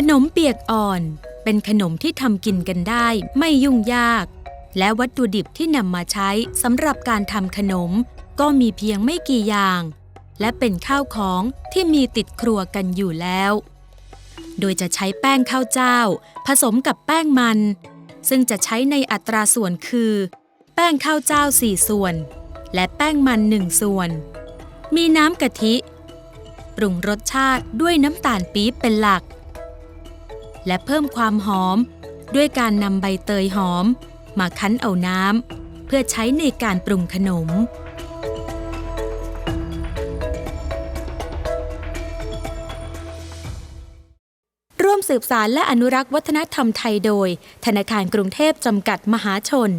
ขนมเปียกอ่อนเป็นขนมที่ทำกินกันได้ไม่ยุ่งยาก และวัตถุดิบที่นำมาใช้สำหรับการทำขนม ก็มีเพียงไม่กี่อย่าง และเป็นข้าวของที่มีติดครัวกันอยู่แล้ว โดยจะใช้แป้งข้าวเจ้า ผสมกับแป้งมัน ซึ่งจะใช้ในอัตราส่วนคือ แป้งข้าวเจ้า 4 ส่วน และแป้งมัน 1 ส่วน มีน้ำกะทิ ปรุงรสชาติด้วยน้ำตาลปี๊บเป็นหลัก และเพิ่มความหอม ด้วยการนำใบเตยหอม มาคั้นเอาน้ำเพื่อใช้ในการปรุงขนม ร่วมสืบสารและอนุรักษ์วัฒนธรรมไทยโดย ธนาคารกรุงเทพจำกัดมหาชน